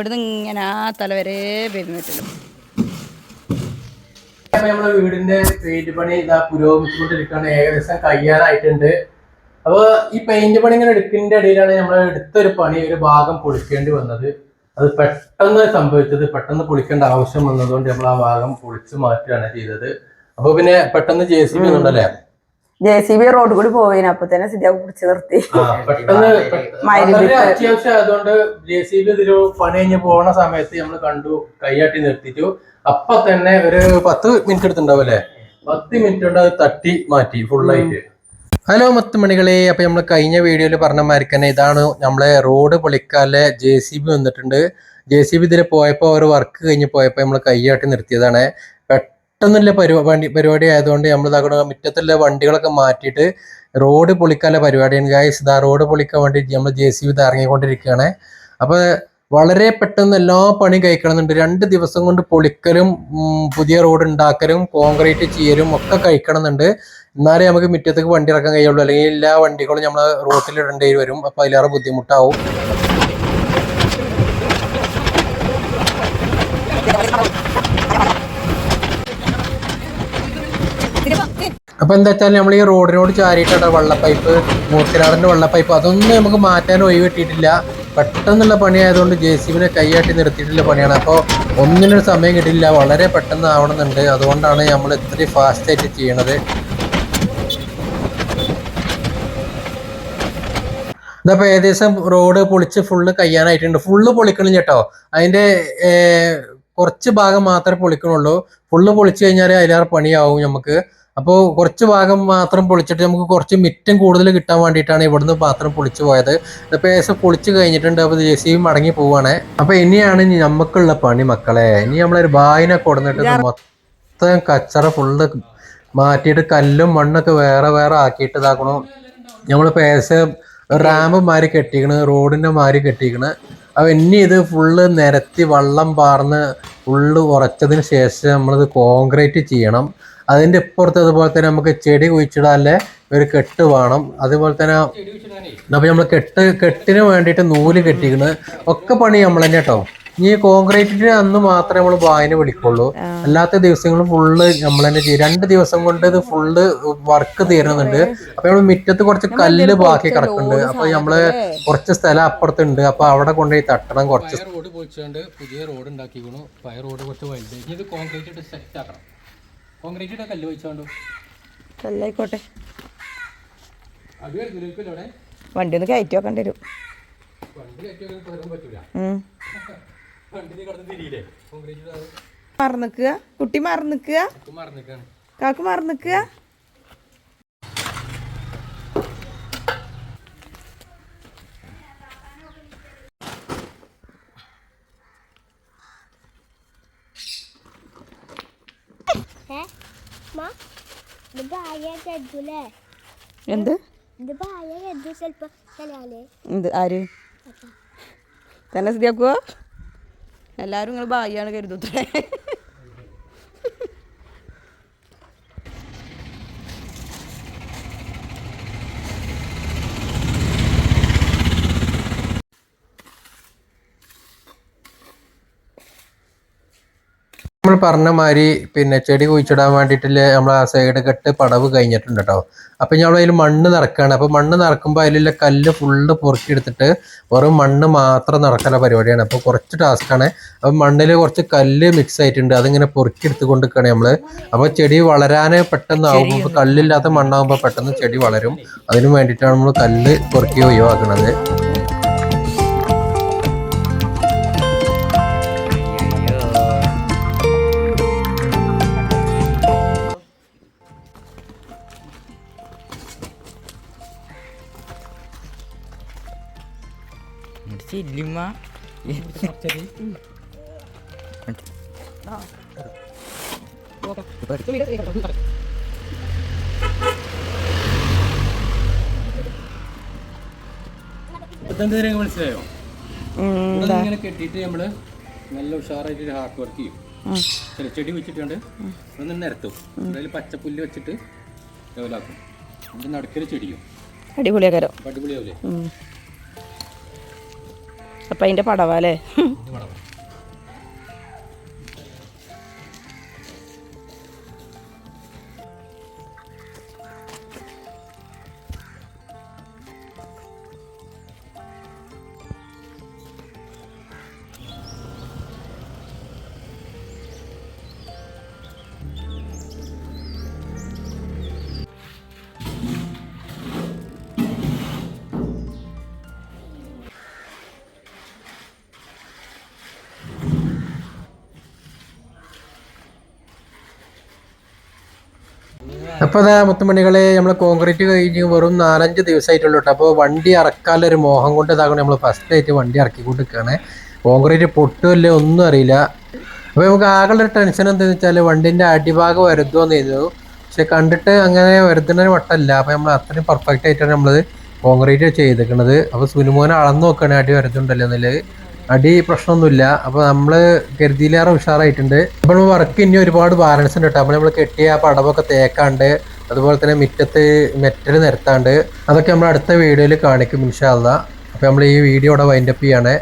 ഇവിടുന്ന് ഇങ്ങനെ ആ തല വരെ പെരുന്നിട്ടില്ല നമ്മുടെ വീടിന്റെ പെയിന്റ് പണി ഇതാ പുരോഗമിച്ചുകൊണ്ടിരിക്കുകയാണ്. ഏകദേശം കയ്യാറായിട്ടുണ്ട് അപ്പൊ ഈ പെയിന്റ് പണി ഇങ്ങനെ എടുക്കുന്നതിന്റെ ഇടയിലാണ് നമ്മൾ എടുത്തൊരു പണി ഒരു ഭാഗം പൊളിക്കേണ്ടി വന്നത്. അത് പെട്ടെന്ന് സംഭവിച്ചത് പെട്ടെന്ന് പൊളിക്കേണ്ട ആവശ്യം വന്നതുകൊണ്ട് നമ്മൾ ആ ഭാഗം പൊളിച്ചു മാറ്റുകയാണ് ചെയ്തത്. അപ്പൊ പിന്നെ പെട്ടെന്ന് ജെ സി ബി ഒന്നുണ്ടല്ലേ? ജെ സി ബി റോഡ് കൂടി പോയിന് അപ്പൊ തന്നെ സിദ്ധ പിടിച്ചു നിർത്തി. അത്യാവശ്യം ആയതുകൊണ്ട് ജെ സി ബി ഇതൊരു പണി കഴിഞ്ഞ് പോണ സമയത്ത് നമ്മൾ കണ്ടു കൈയാട്ടി നിർത്തിച്ചു അപ്പൊ തന്നെ ഒരു പത്ത് മിനിറ്റ് എടുത്തുണ്ടാവും അല്ലേ? പത്ത് മിനിറ്റ് കൊണ്ട് അത് തട്ടി മാറ്റി ഫുള്ളായിട്ട് ഹലോ മത്ത് മണികളെ അപ്പൊ നമ്മൾ കഴിഞ്ഞ വീഡിയോയിൽ പറഞ്ഞ മാതിരി തന്നെ ഇതാണ് നമ്മളെ റോഡ് പൊളിക്കാലെ ജെ സി ബി വന്നിട്ടുണ്ട്. ജെ സി ബി ഇതിൽ പോയപ്പോൾ അവർ വർക്ക് കഴിഞ്ഞ് പോയപ്പോൾ നമ്മൾ കൈയാട്ടി നിർത്തിയതാണ്. പെട്ടെന്നുള്ള പരിപാടി പരിപാടി ആയതുകൊണ്ട് നമ്മൾ ഇതാക്കണ മുറ്റത്തുള്ള വണ്ടികളൊക്കെ മാറ്റിയിട്ട് റോഡ് പൊളിക്കാനുള്ള പരിപാടിയാണ്. ഗായ്സ് ഇതാ റോഡ് പൊളിക്കാൻ വേണ്ടി നമ്മൾ ജെ സി ബി ഇറങ്ങിക്കൊണ്ടിരിക്കുകയാണ്. അപ്പൊ വളരെ പെട്ടെന്ന് എല്ലാ പണിയും കഴിക്കണമെന്നുണ്ട്. രണ്ട് ദിവസം കൊണ്ട് പൊളിക്കലും പുതിയ റോഡ് ഉണ്ടാക്കലും കോൺക്രീറ്റ് ചെയ്യലും ഒക്കെ കഴിക്കണമെന്നുണ്ട്. എന്നാലേ നമുക്ക് മുറ്റത്തേക്ക് വണ്ടി ഇറക്കാൻ കഴിയുള്ളൂ. അല്ലെങ്കിൽ എല്ലാ വണ്ടികളും നമ്മൾ റോട്ടിൽ ഇടേണ്ടി വരും. അപ്പോൾ അതിലേറെ ബുദ്ധിമുട്ടാവും. അപ്പൊ എന്താ വെച്ചാൽ നമ്മൾ ഈ റോഡിനോട് പൈപ്പ് വെള്ളപ്പൈപ്പ് വെള്ള വെള്ളപ്പൈപ്പ്. അതൊന്നും നമുക്ക് മാറ്റാൻ ഒഴിവ് കിട്ടിയിട്ടില്ല. പെട്ടെന്നുള്ള പണിയായതുകൊണ്ട് ജെ സി ബിനെ കൈയാട്ടി നിർത്തിയിട്ടുള്ള പണിയാണ്. അപ്പോൾ ഒന്നിനൊരു സമയം കിട്ടില്ല വളരെ പെട്ടെന്ന് ആവണമെന്നുണ്ട്. അതുകൊണ്ടാണ് നമ്മൾ ഇത്രയും ഫാസ്റ്റായിട്ട് ചെയ്യണത്. ഇതപ്പോൾ ഏകദേശം റോഡ് പൊളിച്ച് ഫുള്ള് കയ്യാനായിട്ടുണ്ട്. ഫുള്ള് പൊളിക്കണം കേട്ടോ. അതിന്റെ കുറച്ച് ഭാഗം മാത്രമേ പൊളിക്കണുള്ളൂ. ഫുള്ള് പൊളിച്ചു കഴിഞ്ഞാൽ അതിലേറെ പണിയാവും നമുക്ക്. അപ്പോൾ കുറച്ച് ഭാഗം മാത്രം പൊളിച്ചിട്ട് നമുക്ക് കുറച്ച് മിറ്റം കൂടുതൽ കിട്ടാൻ വേണ്ടിയിട്ടാണ് ഇവിടുന്ന് പാത്രം പൊളിച്ചു പോയത്. ഇപ്പോൾ ഏകദേശം പൊളിച്ച് കഴിഞ്ഞിട്ടുണ്ട്. അപ്പോൾ ജെ സി മടങ്ങി പോവാണ്. അപ്പോൾ ഇനിയാണ് ഇനി നമുക്കുള്ള പണി മക്കളെ. ഇനി നമ്മളൊരു ബായിനെ കൊടുന്നിട്ട് മൊത്തം കച്ചറ ഫുള്ള് മാറ്റിയിട്ട് കല്ലും മണ്ണൊക്കെ വേറെ വേറെ ആക്കിയിട്ട് ഇതാക്കണു. നമ്മളിപ്പോൾ ഏകദേശം റാമ്പ് മാറി കെട്ടിക്കണ് റോഡിന്റെ മാറി കെട്ടിക്കണ്. അപ്പോൾ ഇനി ഇത് ഫുള്ള് നിരത്തി വള്ളം പാർന്ന് ഫുള്ള് ഉറച്ചതിന് ശേഷം നമ്മളിത് കോൺക്രീറ്റ് ചെയ്യണം. അതിന്റെ ഇപ്പുറത്ത് അതുപോലെ തന്നെ നമുക്ക് ചെടി കുഴിച്ചിടാല്ലേ ഒരു കെട്ട് വേണം. അതുപോലെ തന്നെ അപ്പൊ നമ്മൾ കെട്ട് കെട്ടിന് വേണ്ടിയിട്ട് നൂൽ കെട്ടിക്കണ്. ഒക്കെ പണി നമ്മൾ തന്നെ കേട്ടോ ഈ കോൺക്രീറ്റിന് അന്ന് മാത്രമേ നമ്മൾ വായന വിളിക്കുള്ളൂ. അല്ലാത്ത ദിവസങ്ങളും ഫുള്ള് നമ്മൾ തന്നെ ചെയ്യും. രണ്ട് ദിവസം കൊണ്ട് ഇത് ഫുള്ള് വർക്ക് തീരുന്നുണ്ട്. അപ്പൊ നമ്മൾ മുറ്റത്ത് കുറച്ച് കല്ല് ബാക്കി കിടക്കുന്നുണ്ട്. അപ്പൊ നമ്മൾ കുറച്ച് സ്ഥലം അപ്പുറത്തുണ്ട്. അപ്പൊ അവിടെ കൊണ്ടുപോയി തട്ടണം കുറച്ച് റോഡ് പൊളിച്ചുകൊണ്ട് പുതിയ റോഡ് ഉണ്ടാക്കിക്കണു. പഴയ റോഡ് കുറച്ച് വലുതായി. ഇത് കോൺക്രീറ്റ് സെറ്റ് ആക്കണം. കോൺക്രീറ്റ് ഇട്ട് കല്ല് വെച്ചോണ്ടു? അവിടെ. വണ്ടി ഒന്ന് കയറ്റി വെക്കേണ്ടി വരും. മറന്നിക്കുക. കുട്ടി മറന്നിക്കുക. കാക്കു ഉം. എന്ത്? എന്ത് ആര്? തന്നെ സ്ഥിതിയാക്കുക എല്ലാവരും നിങ്ങൾ ഭായിയാണ് കരുതൂത്രേ പറഞ്ഞ മാതിരി പിന്നെ ചെടി കുഴിച്ചിടാൻ വേണ്ടിയിട്ടില്ല നമ്മൾ ആ സൈഡ് കെട്ട് പടവ് കഴിഞ്ഞിട്ടുണ്ട് കേട്ടോ അപ്പം നമ്മൾ അതിൽ മണ്ണ് നിറക്കുകയാണ് അപ്പോൾ മണ്ണ് നിറക്കുമ്പോൾ അതിലുള്ള കല്ല് ഫുള്ള് പൊറുക്കിയെടുത്തിട്ട് വെറും മണ്ണ് മാത്രം നിറക്കുന്ന പരിപാടിയാണ്. അപ്പോൾ കുറച്ച് ടാസ്ക്കാണ് അപ്പം മണ്ണിൽ കുറച്ച് കല്ല് മിക്സ് ആയിട്ടുണ്ട്. അതിങ്ങനെ പൊറുക്കിയെടുത്ത് കൊണ്ടിരിക്കുകയാണ് നമ്മൾ അപ്പോൾ ചെടി വളരാൻ പെട്ടെന്ന് ഇപ്പൊ കല്ലില്ലാത്ത മണ്ണാകുമ്പോൾ പെട്ടെന്ന് ചെടി വളരും. അതിനു വേണ്ടിയിട്ടാണ് നമ്മൾ കല്ല് പൊറുക്കി ഒഴിവാക്കുന്നത്. ഇല്ലിമ്മ മനസ്സിലായോ? ഇങ്ങനെ കെട്ടിയിട്ട് നമ്മൾ നല്ല ഉഷാറായിട്ട് ഹാർഡ് വർക്ക് ചെയ്യും. ചില ചെടി വെച്ചിട്ടുണ്ട്. ഒന്ന് നിരത്തും. അതിൽ പച്ചപ്പുല്ല് വെച്ചിട്ട് ലെവലാക്കും. എന്നിട്ട് നടുക്കൽ ചെടിയും. അടിപൊളിയാക്കാരോ? അടിപൊളിയാവില്ലേ അപ്പം അതിന്റെ പടവാല്ലേ അപ്പൊ അതാ മുത്തുമണികളെ നമ്മൾ കോൺക്രീറ്റ് കഴിഞ്ഞ് വെറും നാലഞ്ച് ദിവസമായിട്ടുള്ളൂ കേട്ടോ അപ്പോൾ വണ്ടി ഇറക്കാനുള്ള ഒരു മോഹം കൊണ്ട് ഇതാക്കണം നമ്മൾ ഫസ്റ്റ് ആയിട്ട് വണ്ടി ഇറക്കിക്കൊണ്ട് നിൽക്കുകയാണ് കോൺക്രീറ്റ് പൊട്ടുമല്ലേ ഒന്നും അറിയില്ല. അപ്പോൾ നമുക്ക് ആകെ ഒരു ടെൻഷൻ എന്താണെന്ന് വെച്ചാൽ വണ്ടിന്റെ അടിഭാഗം വരുത്തുമെന്നായിരുന്നു പക്ഷെ കണ്ടിട്ട് അങ്ങനെ വരുത്തുന്നതിന് വട്ടമല്ല. അപ്പോൾ നമ്മൾ അത്രയും പെർഫെക്റ്റ് ആയിട്ടാണ് നമ്മൾ കോൺക്രീറ്റ് ചെയ്തിരിക്കുന്നത് അപ്പോൾ സുനുമോനെ അളന്ന് നോക്കുകയാണ് അടി വരുത്തുണ്ടല്ലോ എന്നുള്ളത് അടി പ്രശ്നമൊന്നുമില്ല. അപ്പോൾ നമ്മൾ കരുതിയിലേറെ ഉഷാറായിട്ടുണ്ട്. അപ്പോൾ നമ്മൾ വർക്ക് ഇനി ഒരുപാട് ബാലൻസ് ഉണ്ട് കേട്ടോ നമ്മൾ കെട്ടിയ ആ പടവൊക്കെ തേക്കാണ്ട് അതുപോലെ തന്നെ മുറ്റത്ത് മെറ്റൽ നിരത്താണ്ട് അതൊക്കെ നമ്മൾ അടുത്ത വീഡിയോയിൽ കാണിക്കും ഇൻഷാല്ല അപ്പോൾ നമ്മൾ ഈ വീഡിയോ ഇവിടെ വൈൻഡപ്പ് ചെയ്യാണ്.